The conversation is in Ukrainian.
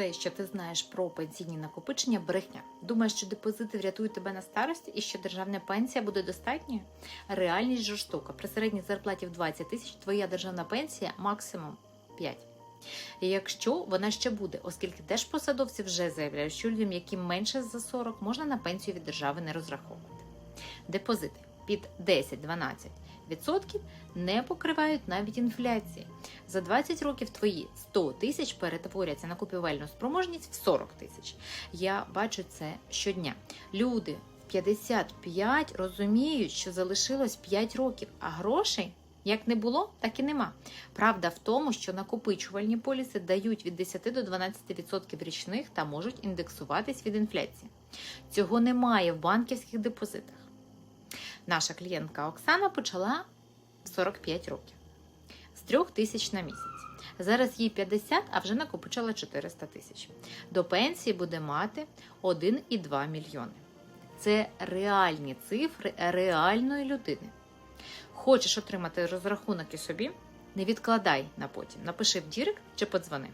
Все, що ти знаєш про пенсійні накопичення, брехня. Думаєш, що депозити врятують тебе на старості і що державна пенсія буде достатньою? Реальність жорстока. При середній зарплаті в 20 тисяч твоя державна пенсія максимум 5. І якщо вона ще буде, оскільки держпосадовці вже заявляють, що людям, яким менше за 40, можна на пенсію від держави не розраховувати. Депозити під 10-12% не покривають навіть інфляції. За 20 років твої 100 тисяч перетворяться на купівельну спроможність в 40 тисяч. Я бачу це щодня. Люди в 55 розуміють, що залишилось 5 років, а грошей. Як не було, так і нема. Правда в тому, що накопичувальні поліси дають від 10 до 12% річних та можуть індексуватись від інфляції. Цього немає в банківських депозитах. Наша клієнтка Оксана почала 45 років з 3 тисяч на місяць. Зараз їй 50, а вже накопичила 400 тисяч. До пенсії буде мати 1,2 мільйони. Це реальні цифри реальної людини. Хочеш отримати розрахунок і собі? Не відкладай на потім. Напиши в Дірект чи подзвони.